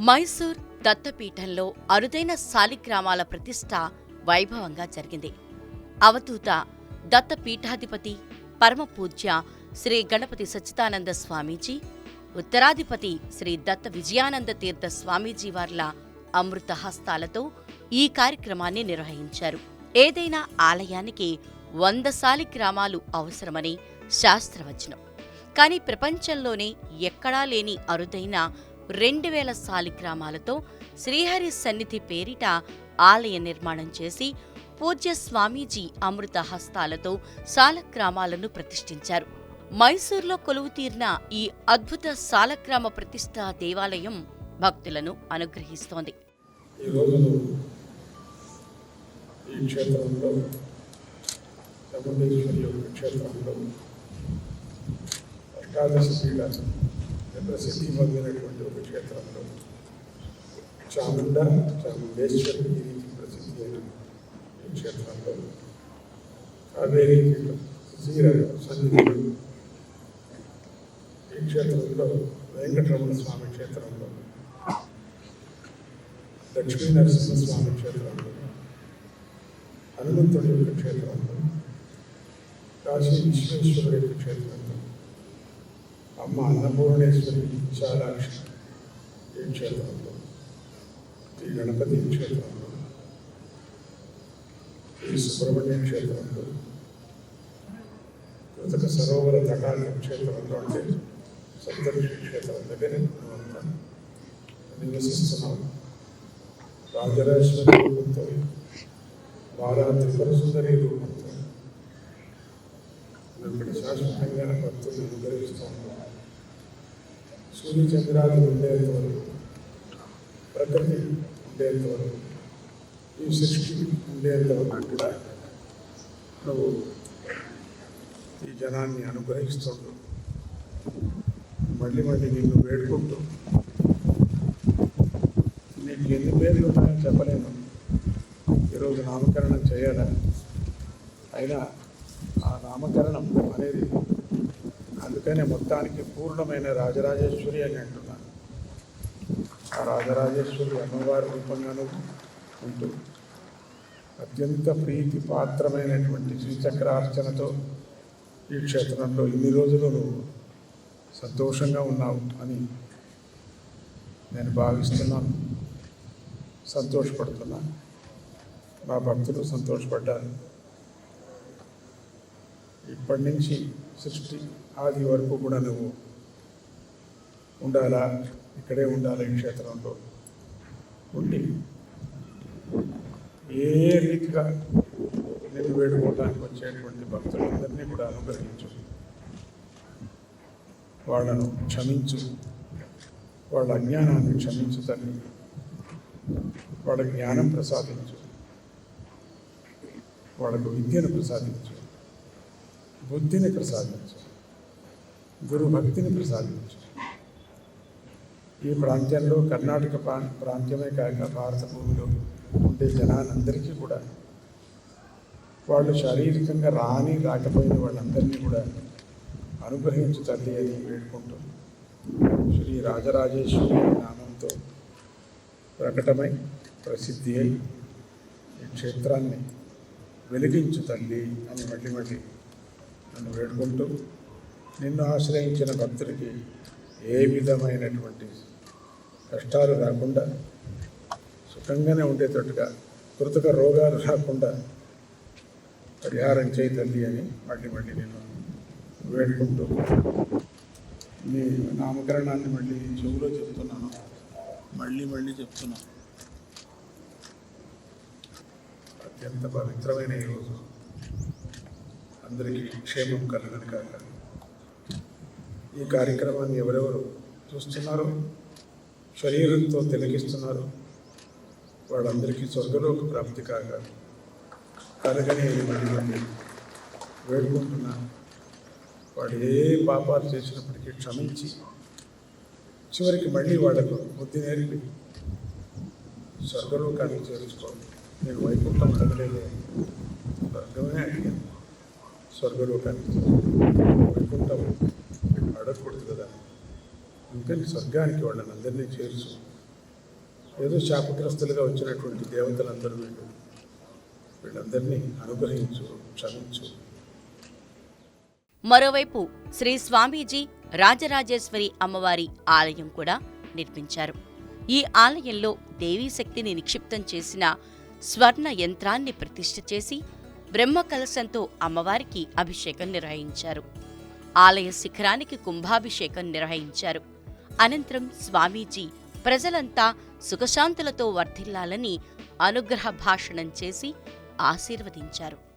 మైసూర్ దత్తపీఠంలో అరుదైన శాలిగ్రామాల ప్రతిష్ట వైభవంగా జరిగింది. అవధూత దత్తపీఠాధిపతి పరమపూజ్య శ్రీ గణపతి సచ్చిదానంద స్వామీజీ ఉత్తరాధిపతి శ్రీ దత్త విజయానంద తీర్థ స్వామీజీ వార్ల అమృత హస్తాలతో ఈ కార్యక్రమాన్ని నిర్వహించారు. ఏదైనా ఆలయానికి వంద శాలిగ్రామాలు అవసరమని శాస్త్రవచనం. కానీ ప్రపంచంలోనే ఎక్కడా లేని అరుదైన రెండు వేల సాలిగ్రామాలతో శ్రీహరి సన్నిధి పేరిట ఆలయ నిర్మాణం చేసి పూజ్య స్వామీజీ అమృత హస్తాలతో శాలగ్రామాలను ప్రతిష్ఠించారు. మైసూర్లో కొలువుతీరిన ఈ అద్భుత సాలగ్రామ ప్రతిష్ఠా దేవాలయం భక్తులను అనుగ్రహిస్తోంది. ఈ క్షేత్రంలో క్షేత్రంలో అష్టాదశ పీఠ ప్రసిద్ధి పొందినటువంటి ఒక క్షేత్రంలో. చాముండ చాముండేశ్వరి ఈ రీతి ప్రసిద్ధి అయిన క్షేత్రంలో కావేరీ సన్నిధిలో. ఈ క్షేత్రంలో వెంకటరమణ స్వామి క్షేత్రంలో. లక్ష్మీ నరసింహస్వామి క్షేత్రంలో. హనుమంతుడి యొక్క క్షేత్రంలో. కాశీ విశ్వేశ్వరుడు యొక్క క్షేత్రంలో. అమ్మ అన్నపూర్ణేశ్వరి విశాలాక్షి ఈ క్షేత్రంలో ఈ గణపతి క్షేత్రంలో ఈ సుబ్రహ్మణ్య క్షేత్రంలో కృతక సరోవర తటాల క్షేత్రంలో అంటే సప్తర్షి క్షేత్రం దగ్గర నివసిస్తున్నాం. రాజరాజేశ్వరి రూపంతో బాలా త్రిపుర సుందరి రూపంతో. ఇక్కడ శాశ్వతంగా భక్తులు అనుగ్రహిస్తూ ఉన్నాం సూర్యచంద్రాలు ఉండేంత వరకు ప్రకృతి ఉండేంత వరకు ఈ సృష్టి ఉండేంత వరకు కూడా నువ్వు ఈ జనాన్ని అనుగ్రహిస్తుండు. మళ్ళీ మళ్ళీ నిన్ను వేడుకుంటూ. నీకు ఎన్ని పేర్లు ఉన్నాయో చెప్పలేను. ఈరోజు నామకరణం చేయాలా? అయినా ఆ నామకరణం అనేది అందుకనే మొత్తానికి పూర్ణమైన రాజరాజేశ్వరి అని అంటున్నాను. ఆ రాజరాజేశ్వరి అమ్మవారి రూపంగాను ఉంటూ అత్యంత ప్రీతి పాత్రమైనటువంటి శ్రీచక్రార్చనతో ఈ క్షేత్రంలో ఇన్ని రోజులు నువ్వు సంతోషంగా ఉన్నావు అని నేను భావిస్తున్నాను. సంతోషపడుతున్నాను. మా భక్తులు సంతోషపడ్డారు. ఇప్పటి నుంచి సృష్టి ఆది వరకు కూడా నువ్వు ఉండాలా? ఇక్కడే ఉండాలా ఈ క్షేత్రంలో? ఉండి ఏ రీతిగా నిన్ను వేడుకోవడానికి వచ్చేటువంటి భక్తులందరినీ కూడా అనుగ్రహించు. వాళ్ళను క్షమించు. వాళ్ళ అజ్ఞానాన్ని క్షమించు తల్లి. వాళ్ళ జ్ఞానం ప్రసాదించు. వాళ్ళకు విద్యను ప్రసాదించు. బుద్ధిని ప్రసాదించు. గురు భక్తిని ప్రసాదించు. ఈ ప్రాంతంలో కర్ణాటక ప్రాంతమే కాక భారత భూమిలో ఉండే జనాలందరికీ కూడా వాళ్ళు శారీరకంగా రాని రాకపోయిన వాళ్ళందరినీ కూడా అనుగ్రహించు తల్లి అని వేడుకుంటూ శ్రీ రాజరాజేశ్వరి నామంతో ప్రకటమై ప్రసిద్ధి అయి ఈ క్షేత్రాన్ని వెలిగించు తల్లి అని మళ్ళీ మళ్ళీ నన్ను వేడుకుంటూ నిన్ను ఆశ్రయించిన భక్తుడికి ఏ విధమైనటువంటి కష్టాలు రాకుండా సుఖంగానే ఉండేటట్టుగా కృతక రోగాలు రాకుండా పరిహారం చేయి తల్లి అని మళ్ళీ మళ్ళీ నేను వేడుకుంటూ మీ నామకరణాన్ని మళ్ళీ చెవులో చెప్తున్నాను. మళ్ళీ మళ్ళీ చెప్తున్నాను. అత్యంత పవిత్రమైన ఈ రోజు. అందరికీ క్షేమం కలగని కాక. ఈ కార్యక్రమాన్ని ఎవరెవరు చూస్తున్నారో? శరీరంతో తిలకిస్తున్నారు. వాళ్ళందరికీ స్వర్గలోక ప్రాప్తి కాక. కలగని మనల్ని వేడుకుంటున్నాను వాడు ఏ పాపాలు చేసినప్పటికీ క్షమించి చివరికి మళ్ళీ వాళ్ళకు బుద్ధి నేర్పి స్వర్గలోకానికి చేర్చుకోవాలి నేను వైకుంఠం కదలేదు స్వర్గమే అడిగాను. స్వర్గలోకానికి వైకుంఠం అడగకూడదు కదా. అందుకని స్వర్గానికి వాళ్ళని అందరినీ చేర్చు. ఏదో శాపగ్రస్తులుగా వచ్చినటువంటి దేవతలందరూ వీళ్ళు. వీళ్ళందరినీ అనుగ్రహించు క్షమించు. మరోవైపు శ్రీ స్వామీజీ రాజరాజేశ్వరి అమ్మవారి ఆలయం కూడా నిర్మించారు. ఈ ఆలయంలో దేవీ శక్తిని నిక్షిప్తం చేసిన స్వర్ణ యంత్రాన్ని ప్రతిష్ఠ చేసి బ్రహ్మ కలశంతో అమ్మవారికి అభిషేకం నిర్వహించారు. ఆలయ శిఖరానికి కుంభాభిషేకం నిర్వహించారు. అనంతరం స్వామీజీ ప్రజలంతా సుఖశాంతులతో వర్ధిల్లాలని అనుగ్రహ భాషణం చేసి ఆశీర్వదించారు.